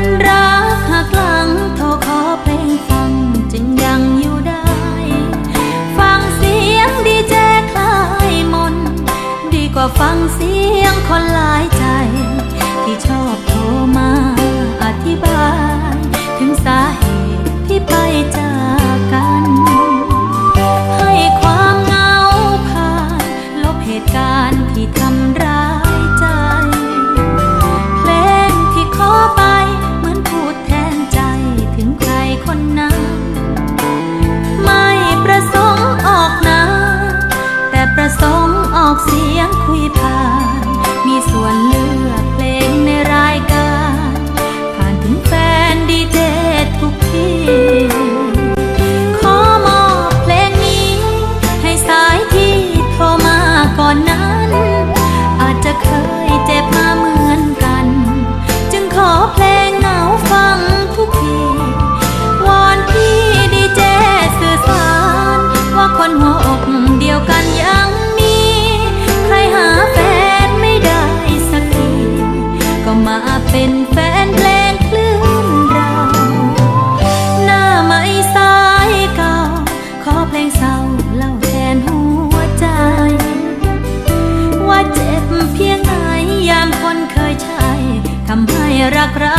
นรักหักหลังโทรขอเพลงฟังจึงยังอยู่ได้ ฟังเสียงดีแจคลายมน ดีกว่าฟังเสียงคนหลาย รักเรา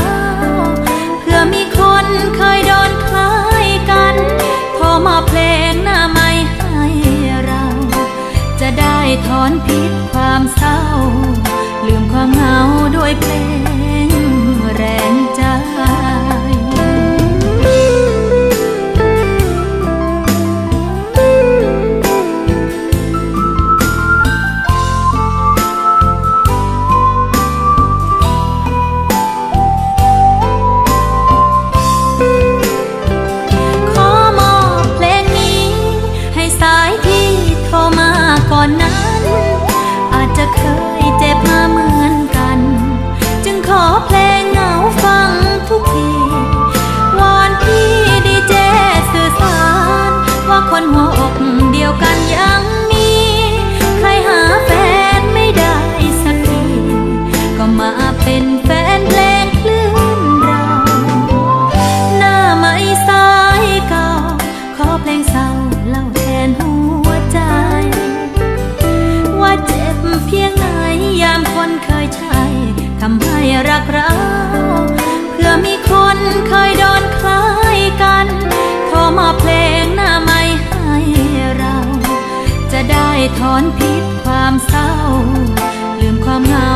เพื่อมีคนเคยโดนคล้ายกัน พอมาเพลงหน้าไม่ให้เรา จะได้ถอนพิษความเศร้า ลืมความเหงาด้วยเพลง เคยโดนคลายกัน พอมาเพลงหน้าไม่ให้เรา จะได้ถอนพิษความเศร้า ลืมความเหงา